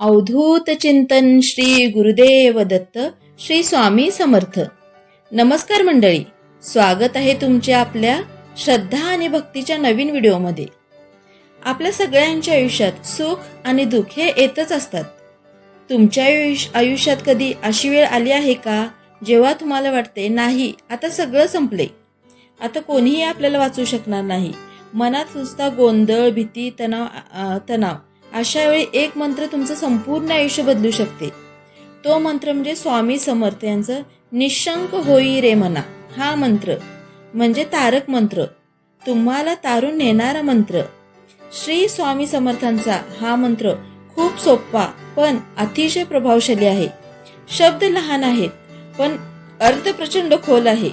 अवधूत चिंतन श्री गुरुदेव दत्त श्री स्वामी समर्थ. नमस्कार मंडळी स्वागत आहे तुमचे आपल्या श्रद्धा आणि भक्तीच्या नवीन व्हिडिओमध्ये. आपल्या सगळ्यांच्या आयुष्यात सुख आणि दुःख हे येतच असतात. तुमच्या आयुष्य आयुष्यात कधी अशी वेळ आली आहे का जेव्हा तुम्हाला वाटते नाही आता सगळं संपले. आता कोणीही आपल्याला वाचू शकणार नाही. मनात नुसता गोंधळ भीती तणाव तणाव. अशा वेळी एक मंत्र तुमचं संपूर्ण आयुष्य बदलू शकते. तो मंत्र म्हणजे स्वामी समर्थ यांचं निशंक होई रे मना. हा मंत्र म्हणजे तारक मंत्र. तुम्हाला तारून नेणारा मंत्र. श्री स्वामी समर्थांचा हा मंत्र खूप सोपा पण अतिशय प्रभावशाली आहे. शब्द लहान आहेत पण अर्थ प्रचंड खोल आहे.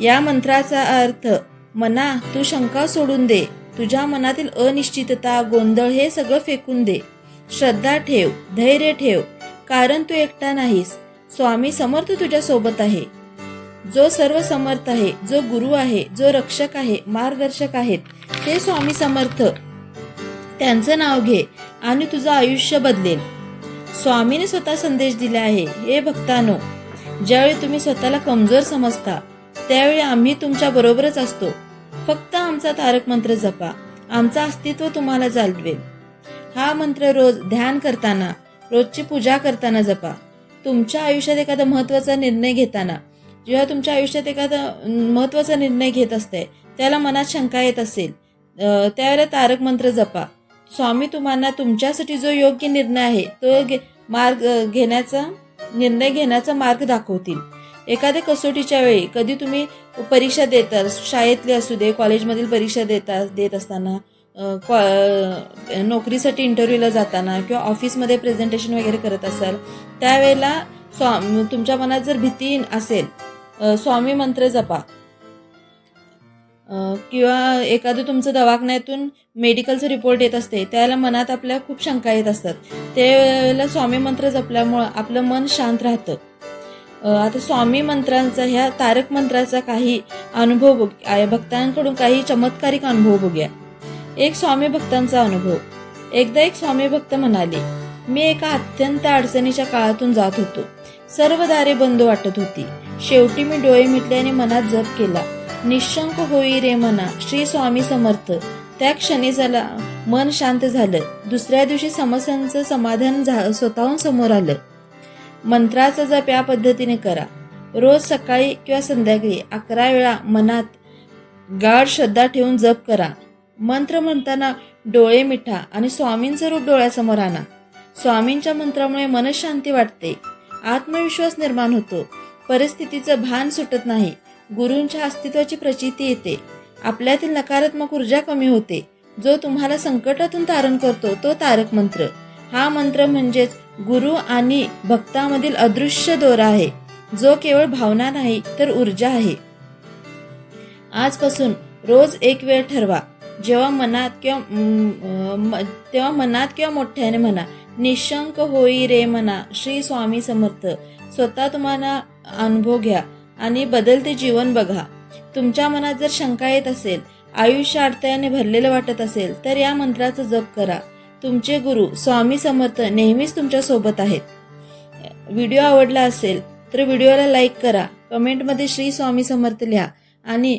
या मंत्राचा अर्थ मना तू शंका सोडून दे. तुझ्या मनातील अनिश्चितता गोंधळ हे सगळं फेकून दे. श्रद्धा ठेव धैर्य ठेव कारण तू एकटा नाहीस. स्वामी समर्थ तुझ्या सोबत आहे. जो सर्व समर्थ आहे जो गुरु आहे जो रक्षक आहे मार्गदर्शक आहेत ते स्वामी समर्थ. त्यांचं नाव घे आणि तुझं आयुष्य बदलेल. स्वामीने स्वतः संदेश दिला आहे हे भक्तानो ज्यावेळी तुम्ही स्वतःला कमजोर समजता त्यावेळी आम्ही तुमच्या बरोबरच असतो. फक्त आमचा तारक मंत्र जपा. आमचं अस्तित्व तुम्हाला जालवेल. हा मंत्र रोज ध्यान करताना रोजची पूजा करताना जपा. तुमच्या आयुष्यात एखादा महत्त्वाचा निर्णय घेताना जेव्हा तुमच्या आयुष्यात एखादा महत्त्वाचा महत्त्वाचा निर्णय घेत असते त्याला मनात शंका येत असेल त्यावेळेला तारक मंत्र जपा. स्वामी तुम्हाला तुमच्यासाठी जो योग्य निर्णय आहे तो मार्ग घेण्याचा निर्णय घेण्याचा मार्ग दाखवतील. एखाद्या कसोटीच्या वेळी कधी तुम्ही परीक्षा देता शाळेतली असू दे कॉलेजमधील परीक्षा देता देत असताना कॉ- नोकरीसाठी इंटरव्ह्यूला जाताना किंवा ऑफिसमध्ये प्रेझेंटेशन वगैरे करत असाल त्यावेळेला स्वा तुमच्या मनात जर भीती असेल स्वामी मंत्र जपा. किंवा एखादं तुमचं दवाखान्यातून मेडिकलचं रिपोर्ट येत असते त्यावेळेला मनात आपल्या खूप शंका येत असतात. त्यावेळेला स्वामी मंत्र जपल्यामुळं आपलं मन शांत राहतं. आता स्वामी मंत्रांचा ह्या तारक मंत्राचा काही अनुभव बघ भक्तांकडून काही चमत्कारिक अनुभव बघूया. एक स्वामी भक्तांचा अनुभव. एकदा एक स्वामी भक्त म्हणाले मी एका अत्यंत अडचणीच्या काळातून जात होतो. सर्व दारे बंद वाटत होती. शेवटी मी डोळे मिटले आणि मनात जप केला. निशंक होई रे मना श्री स्वामी समर्थ. त्या क्षणी झाला मन शांत झालं. दुसऱ्या दिवशी समस्यांचं समाधान झा स्वतःहून समोर आलं. मंत्राचा जप या पद्धतीने करा. रोज सकाळी किंवा संध्याकाळी अकरा वेळा मनात गाढ श्रद्धा ठेवून जप करा. मंत्र म्हणताना डोळे मिठा आणि स्वामींचं रूप डोळ्यासमोर आणा. स्वामींच्या मंत्रामुळे मनशांती वाटते. आत्मविश्वास निर्माण होतो. परिस्थितीचं भान सुटत नाही. गुरूंच्या अस्तित्वाची प्रचिती येते. आपल्यातील नकारात्मक ऊर्जा कमी होते. जो तुम्हाला संकटातून तारण करतो तो तारक मंत्र. हा मंत्र म्हणजेच गुरु आणि भक्तामधील अदृश्य दोरा आहे. जो केवळ भावना नाही तर ऊर्जा आहे. आजपासून रोज एक वेळ ठरवा. जेव्हा मनात किंवा म, तेव्हा मनात किंवा मोठ्याने म्हणा निशंक होई रे म्हणा श्री स्वामी समर्थ स्वतः तुम्हाला अनुभव घ्या आणि बदलते जीवन बघा. तुमच्या मनात जर शंका येत असेल आयुष्य अडथळ्याने भरलेलं वाटत असेल तर या मंत्राचा जप करा. तुमचे गुरु स्वामी समर्थ नेहमीच तुमच्यासोबत आहेत. व्हिडिओ आवडला असेल तर व्हिडिओला लाईक करा कमेंटमध्ये श्री स्वामी समर्थ लिहा आणि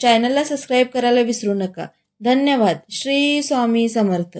चॅनलला सबस्क्राईब करायला विसरू नका. धन्यवाद. श्री स्वामी समर्थ.